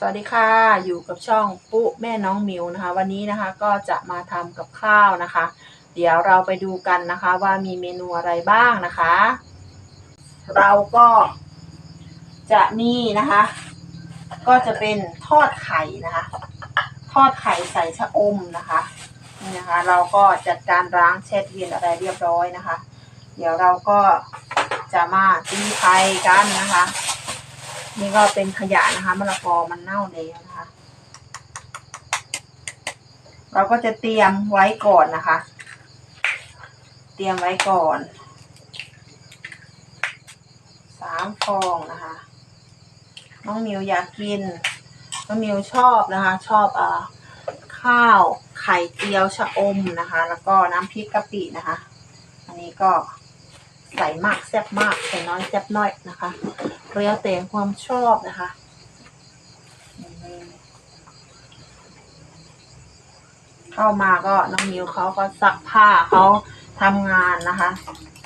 สวัสดีค่ะอยู่กับช่องปุ๊แม่น้องมิวนะคะ วันนี้นะคะก็จะมาทำกับข้าวนะคะ เดี๋ยวเราไปดูกันนะคะว่ามีเมนูอะไรบ้างนะคะ เราก็จะมีนะคะ ก็จะเป็นทอดไข่นะคะ ทอดไข่ใส่ชะอมนะคะนี่นะคะ เราก็จัดการล้างเช็ดเวียนอะไรเรียบร้อยนะคะ เดี๋ยวเราก็จะมาตีไข่กันนะคะ นี่ก็เป็นขยะนะคะมะละกอมันเน่าแล้วนะคะ เราก็จะเตรียมไว้ก่อนนะคะ เตรียมไว้ก่อนสามฟองนะคะ น้องมิวอยากกิน น้องมิวชอบนะคะ ชอบอ่าข้าวไข่เจียวชะอมนะคะ แล้วก็น้ำพริกกะปินะคะ อันนี้ก็ ใส่มากแซ่บมากใส่น้อยแซ่บน้อยนะคะเรียวแต่ความชอบนะคะเข้ามาก็น้องมิวเขาก็ซักผ้าเขาทำงานนะคะ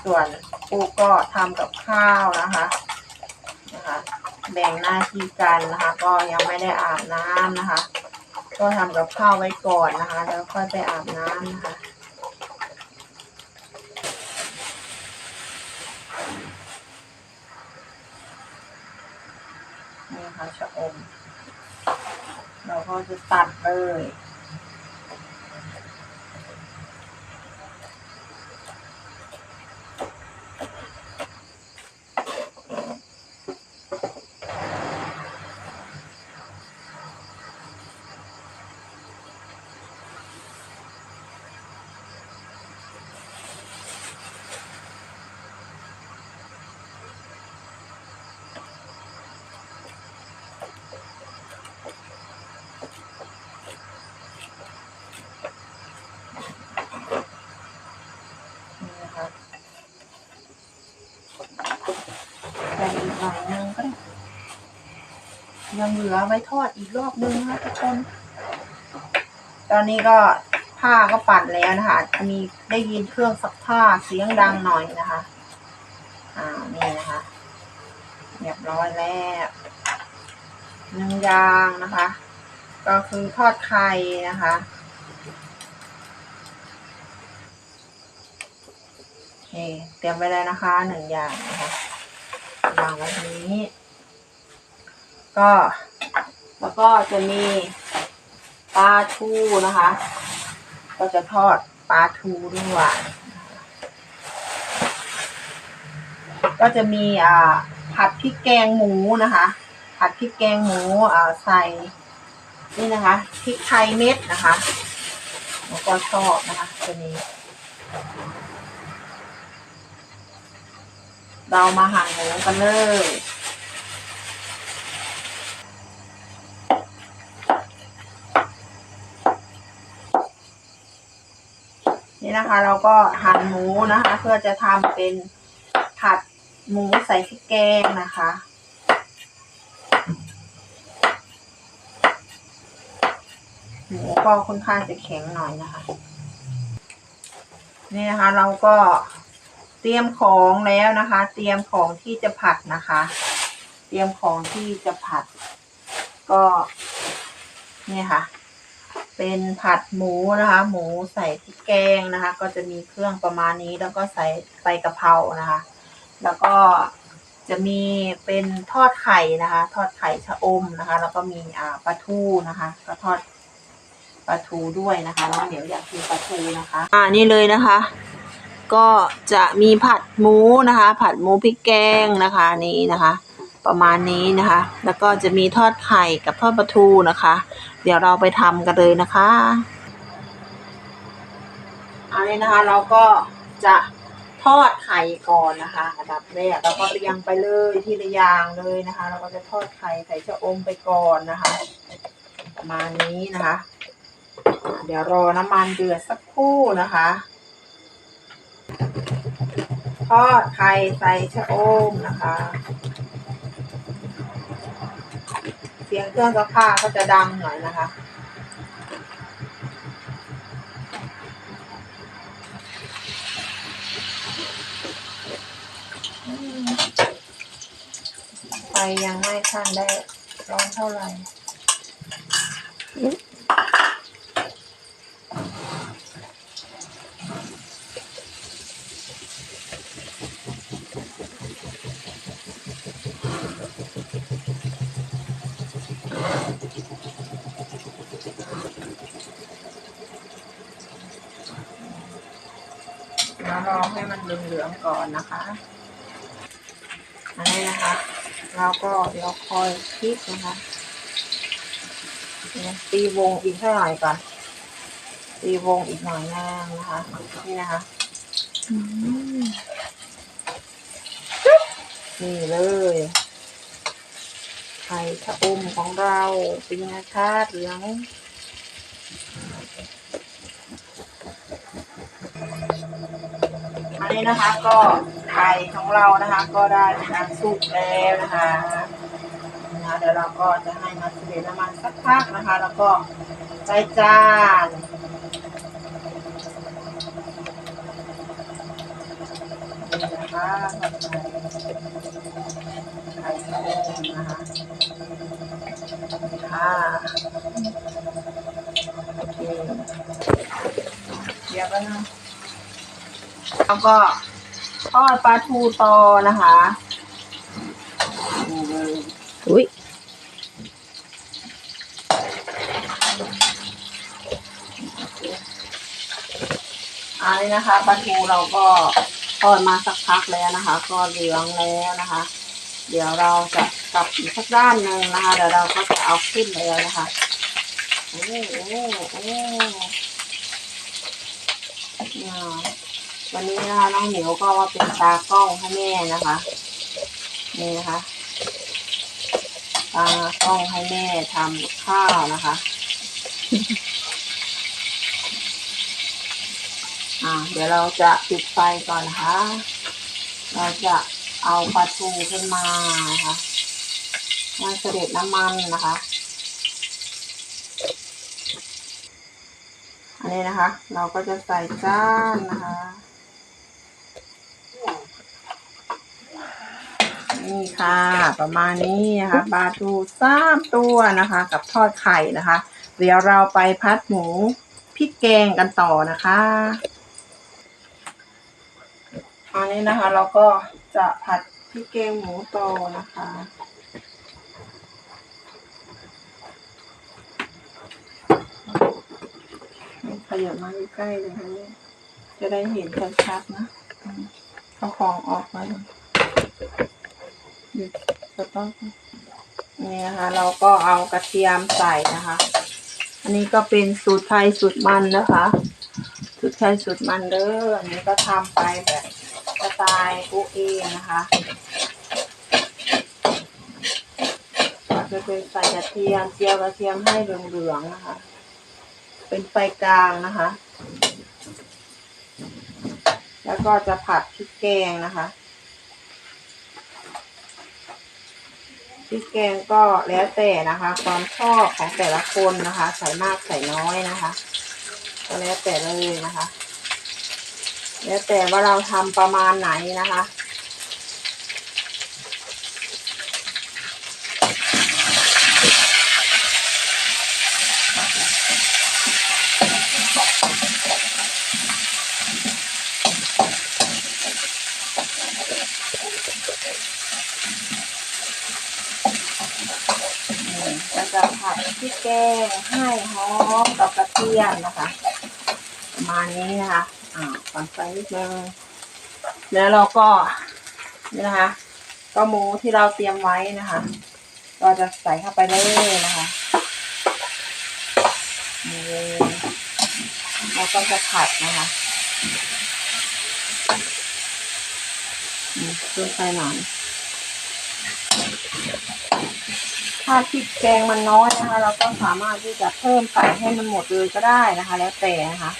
ส่วนปูก็ทำกับข้าวนะคะนะคะ แบ่งหน้าที่กันนะคะ ก็ยังไม่ได้อาบน้ำนะคะ ก็ทำกับข้าวไว้ก่อนนะคะ แล้วค่อยไปอาบน้ำนะคะ นี่นะคะชะอม เราก็จะตัดเลย นี่นะคะใส่อีกหน่อยนึงก็ได้ ยังเหลือไว้ทอดอีกรอบนึงนะคะทุกคน ตอนนี้ก็ผ้าก็ปั่นแล้วนะคะจะมีได้ยินเครื่องซักผ้าเสียงดังหน่อยนะคะ อ่า นี่นะคะ เรียบร้อยแล้วหนึ่งอย่างนะคะ ก็คือทอดไข่นะคะเตรียมไว้แล้วนะคะหนึ่งอย่างนะคะวางไว้ตรงนี้ ก็ แล้วก็จะมีปลาทูนะคะ ก็จะทอดปลาทูด้วยก็จะมีอ่าผัดพริกแกงหมูนะคะ ผัดพริกแกงหมูอ่าใส่นี่นะคะพริกไทยเม็ดนะคะแล้วก็ชอบนะคะตัวนี้ เรามาหั่นหมูกันเลย นี่นะคะ เราก็หั่นหมูนะคะ เพื่อจะทำเป็นผัดหมูใส่พริกแกงนะคะหมูก็ค่อนข้างจะแข็งหน่อยนะคะ นี่นะคะ เราก็เตรียมของแล้วนะคะ เตรียมของที่จะผัดนะคะ เตรียมของที่จะผัด ก็นี่ค่ะ เป็นผัดหมูนะคะ หมูใส่พริกแกงนะคะ ก็จะมีเครื่องประมาณนี้แล้วก็ใส่ใบกะเพรานะคะ แล้วก็จะมีเป็นทอดไข่นะคะ ทอดไข่ชะอมนะคะ แล้วก็มีอ่าปลาทูนะคะ ก็ทอดปลาทูด้วยนะคะแล้วเดี๋ยวอยากกินปลาทูนะคะ อ่านี่เลยนะคะ ก็จะมีผัดหมูนะคะ ผัดหมูพริกแกงนะคะนี่นะคะ ประมาณนี้นะคะ แล้วก็จะมีทอดไข่กับทอดปลาทูนะคะ เดี๋ยวเราไปทำกันเลยนะคะอันนี้นะคะเราก็จะทอดไข่ก่อนนะคะอันดับแรกเราก็เรียงไปเลยทีละอย่างเลยนะคะ เราก็จะทอดไข่ใส่ชะอมไปก่อนนะคะ ประมาณนี้นะคะ เดี๋ยวรอน้ำมันเดือดสักครู่นะคะ ทอดไข่ใส่ชะอมนะคะ เสียงเครื่องซักผ้าก็จะดังหน่อยนะคะไฟยังไม่ทันได้ร้อนเท่าไหร่ แล้วรอให้มัน เหลืองๆก่อนนะคะอันนี้นะคะเราก็เดี๋ยวคอยพลิกนะคะเนี่ยตีวงอีกเท่าไหร่ก่อนตีวงอีกหน่อยนึงนะคะ นี่นะคะอืมนี่เลยไข่ชะอมของเราเป็นยังไงคะเหลือง นี้นะคะ ก็ไข่ของเรานะคะ ก็ได้นอันสุกแล้วนะคะนะเดี๋ยวเราก็จะให้มันเสด็จน้ำมันสักพักนะคะ แล้วก็ใส่จานนี่นะคะไข่ชะอมนะคะค่ะโอเคเดี๋ยวกันนะ แล้วก็ทอดปลาทูตอนะคะนี่เลยอุ้ยอันนี้นะคะปลาทูเราก็ทอดมาสักพักแล้วนะคะ ก็เหลืองแล้วนะคะ เดี๋ยวเราจะกลับอีกสักด้านหนึ่งนะคะเดี๋ยวเราก็จะเอาขึ้นแล้วนะคะโอ้โหโอ้โหโอ้โหอ่า วันนี้นะคะน้องเหมียวก็มาเป็นตากล้องให้แม่นะคะ นี่นะคะตากล้องให้แม่ทำข้าวนะคะอ่าเดี๋ยวเราจะปิดไฟก่อนนะคะ เราจะเอาปลาทูขึ้นมานะคะมันเสด็จน้ำมันนะคะ อันนี้นะคะ เราก็จะใส่จานนะคะ นี่ค่ะ ประมาณนี้นะคะปลาทูสามตัวนะคะ กับทอดไข่นะคะ เดี๋ยวเราไปพัดหมูพริกแกงกันต่อนะคะอันนี้นะคะ เราก็จะผัดพริกแกงหมูต่อนะคะขยับมาใกล้ๆเลยค่ะเนี่ยจะได้เห็นชัดๆนะเอาของออกมา เลยหยุดสต๊อกนี่นะคะ เราก็เอากระเทียมใส่นะคะ อันนี้ก็เป็นสูตรไทยสูตรมันนะคะ สูตรไทยสูตรมันเด้ออันนี้ก็ทำไปแบบสไตล์กูเองนะคะเราจะเป็นใส่กระเทียมเจียวกระเทียมให้เหลืองๆนะคะ เป็นไฟกลางนะคะ แล้วก็จะผัดพริกแกงนะคะ พริกแกงก็แล้วแต่นะคะ ความชอบของแต่ละคนนะคะ ใส่มากใส่น้อยนะคะ ก็แล้วแต่เลยนะคะ แล้วแต่ว่าเราทำประมาณไหนนะคะ อืมก็ จะผัดพริกแกงให้หอมกับกระเทียมนะคะ ประมาณนี้นะคะ อ่าก่อนไฟนิดนึงแล้วเราก็นี่นะคะ ก็หมูที่เราเตรียมไว้นะคะ ก็จะใส่เข้าไปเลยนะคะนี่เลยแล้วก็จะผัดนะคะอืมเพิ่มไฟหน่อย ถ้าพริกแกงมันน้อยนะคะ เราก็สามารถที่จะเพิ่มใส่ให้มันหมดเลยก็ได้นะคะ แล้วแต่นะคะ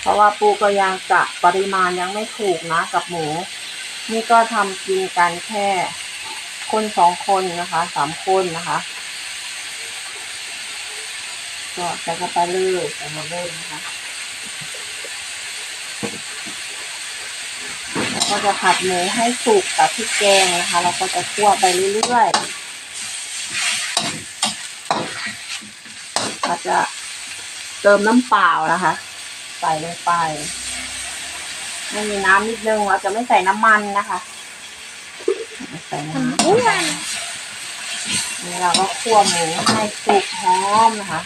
เพราะว่าปูก็ยังกะปริมาณยังไม่ถูกนะกับหมู นี่ก็ทำกินกันแค่คนสองคนนะคะสามคนนะคะก็ใส่เข้าไปเลยใส่หมดเลยนะคะ แล้ว ก็จะผัดหมูให้สุกกับพริกแกงนะคะ เราก็จะคั่วไปเรื่อยๆก็จะเติมน้ำเปล่านะคะ ใส่ลงไปไม่มีน้ำนิดนึงเราจะไม่ใส่น้ำมันนะคะใส่น้ำอ้วนนี่เราก็คั่วหมูให้สุกหอมนะคะ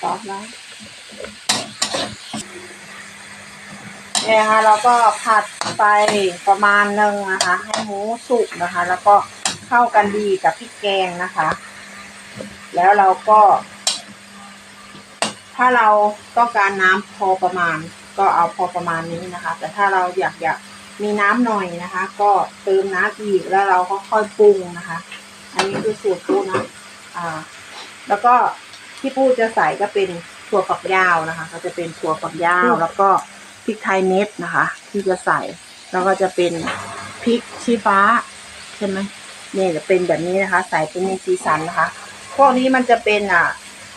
ซอสแล้วเนี่ยนะคะเราก็ผัดไปประมาณหนึ่งนะคะ ให้หมูสุกนะคะ แล้วก็เข้ากันดีกับพริกแกงนะคะ แล้วเราก็ ถ้าเราต้องการน้ำพอประมาณ ก็เอาพอประมาณนี้นะคะ แต่ถ้าเราอยากอยากมีน้ำหน่อยนะคะ ก็เติมน้ำอีกแล้วเราก็ค่อยปรุงนะคะ อันนี้คือสูตรปูนะอ่า แล้วก็ ที่ปูจะใส่ก็เป็นถั่วฝักยาวนะคะ ก็จะเป็นถั่วฝักยาวแล้วก็พริกไทยเม็ดนะคะ ที่จะใส่แล้วก็จะเป็นพริกชี้ฟ้าใช่ไหมเนี่ยจะเป็นแบบนี้นะคะ ใส่เป็นในสีสันนะคะ พวกนี้มันจะเป็นอะ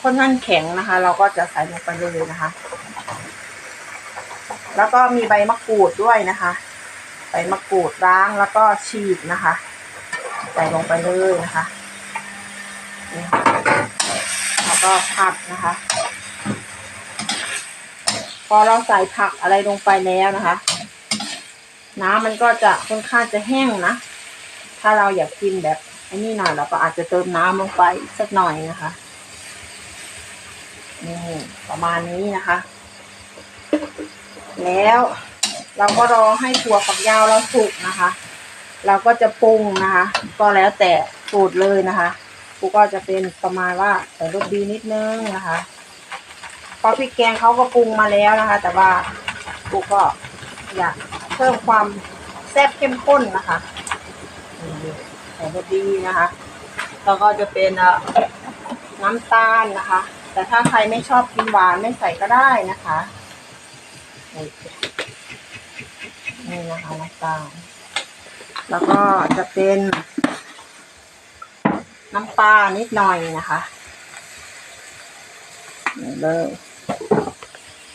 ค่อนข้างแข็งนะคะ เราก็จะใส่ลงไปเลยนะคะ แล้วก็มีใบมะกรูดด้วยนะคะใบมะกรูดล้างแล้วก็ฉีกนะคะ ใส่ลงไปเลยนะคะนี่ค่ะ แล้วก็ผัดนะคะ พอเราใส่ผักอะไรลงไปแล้วนะคะ น้ำมันก็จะค่อนข้างจะแห้งนะ ถ้าเราอยากกินแบบอ้นี่หน่อยเราก็อาจจะเติมน้ำลงไปสักหน่อยนะคะนี่ประมาณนี้นะคะ แล้วเราก็รอให้ถั่วฝักยาวเราสุกนะคะ เราก็จะปรุงนะคะ ก็แล้วแต่สูตรเลยนะคะ กูก็จะเป็นประมาณว่าใส่รสดีนิดนึงนะคะเพราะพริกแกงเขาก็ปรุงมาแล้วนะคะ แต่ว่ากูก็อยากเพิ่มความแซ่บเข้มข้นนะคะใส่รสดีนะคะแล้วก็จะเป็นน้ำตาลนะคะ แต่ถ้าใครไม่ชอบกินหวานไม่ใส่ก็ได้นะคะนี่นะคะน้ำตาลแล้วก็จะเป็น น้ำปลานิดหน่อยนะคะนี่เลย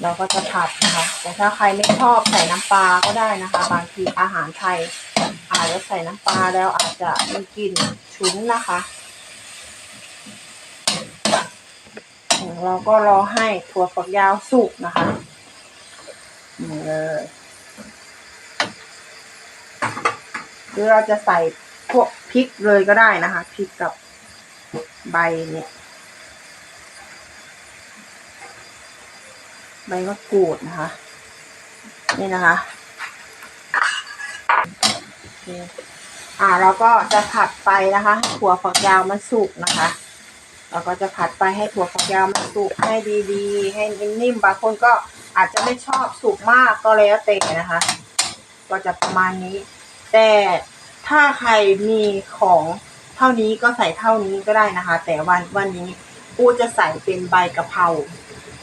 เราก็จะผัดนะคะ แต่ถ้าใครไม่ชอบใส่น้ำปลาก็ได้นะคะ บางทีอาหารไทยอาจจะใส่น้ำปลาแล้วอาจจะมีกลิ่นฉุนนะคะเราก็รอให้ถั่วฝักยาวสุกนะคะนี่เลยหรือเราจะใส่พวกพริกเลยก็ได้นะคะพริกกับ ใบเนี่ย ใบมะกรูดนะคะ นี่นะคะอ่าเราก็จะผัดไปนะคะให้ถั่วฝักยาวมันสุกนะคะ เราก็จะผัดไปให้ถั่วฝักยาวมันสุกให้ดีๆ ให้นิ่มๆบางคนก็อาจจะไม่ชอบสุกมากก็แล้วแต่นะคะ ก็จะประมาณนี้ แต่ถ้าใครมีของ เท่านี้ก็ใส่เท่านี้ก็ได้นะคะ แต่วันวันนี้ปูจะใส่เป็นใบกะเพรา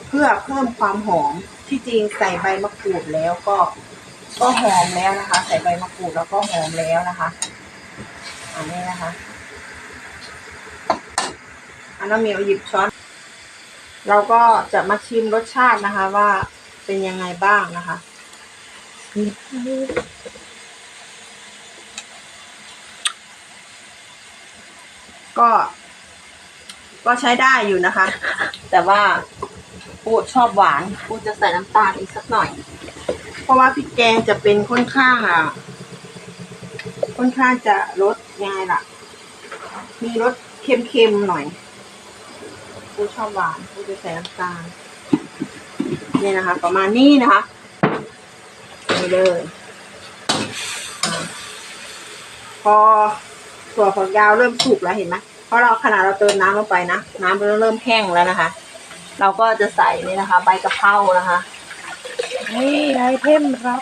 เพื่อเพิ่มความหอมที่จริงใส่ใบมะกรูดแล้วก็ก็หอมแล้วนะคะ ใส่ใบมะกรูดแล้วก็หอมแล้วนะคะอันนี้นะคะอันน้ำเมียวหยิบช้อน เราก็จะมาชิมรสชาตินะคะว่าเป็นยังไงบ้างนะคะ ก็ ก็ใช้ได้อยู่นะคะ แต่ว่าปูชอบหวานปูจะใส่น้ำตาลอีกสักหน่อย เพราะว่าพริกแกงจะเป็นค่อนข้างอะ ค่อนข้างจะรสยังไงล่ะ มีรสเค็มๆหน่อยปูชอบหวานปูจะใส่น้ำตาลนี่นะคะ ประมาณนี้นะคะนี่เลยอ่าพอ ถั่วฝักยาวเริ่มสุกแล้วเห็นไหมเพราะเราขนาดเราเติมน้ำลงไปนะ น้ำมันเริ่มแห้งแล้วนะคะ เราก็จะใส่นี่นะคะ ใบกะเพรานะคะนี่ไอเทมครับ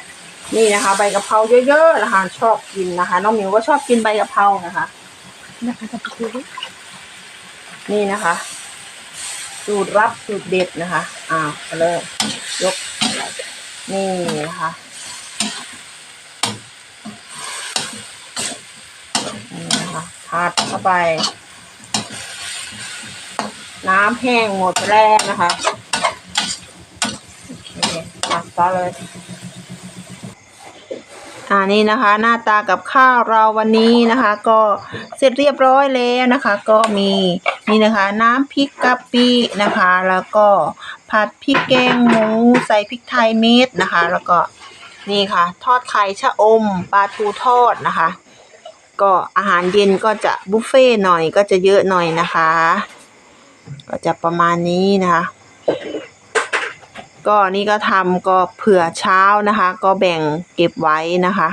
นี่นะคะ ใบกะเพราเยอะๆนะคะชอบกินนะคะ น้องหมิวก็ชอบกินใบกะเพรานะคะนะคะจะไปดูนี่นะคะสูตรลับสูตรเด็ดนะคะ อ่าไปเลยยก นี่นะคะนี่นะคะ ผัดเข้าไป น้ำแห้งหมดแล้วนะคะโอเคตักต่อเลยอ่านี่นะคะ หน้าตากับข้าวเราวันนี้นะคะ ก็เสร็จเรียบร้อยแล้วนะคะ ก็มีนี่นะคะ น้ำพริกกะปินะคะ แล้วก็ผัดพริกแกงหมูใส่พริกไทยเม็ดนะคะ แล้วก็นี่ค่ะ ทอดไข่ชะอมปลาทูทอดนะคะ ก็อาหารเย็นก็จะบุฟเฟ่หน่อยก็จะเยอะหน่อยนะคะ ก็จะประมาณนี้นะคะ ก็นี่ก็ทำก็เผื่อเช้านะคะ ก็แบ่งเก็บไว้นะคะ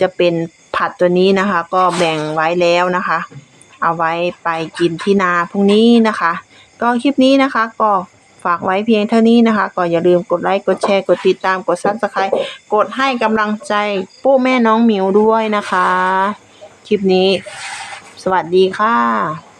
จะเป็นผัดตัวนี้นะคะ ก็แบ่งไว้แล้วนะคะ เอาไว้ไปกินที่นาพรุ่งนี้นะคะ ก็คลิปนี้นะคะก็ฝากไว้เพียงเท่านี้นะคะ ก็อย่าลืมกดไลค์ กดแชร์ กดติดตาม กดซับสไครต์กดให้กำลังใจปู่แม่น้องหมิวด้วยนะคะ คลิปนี้ สวัสดีค่ะ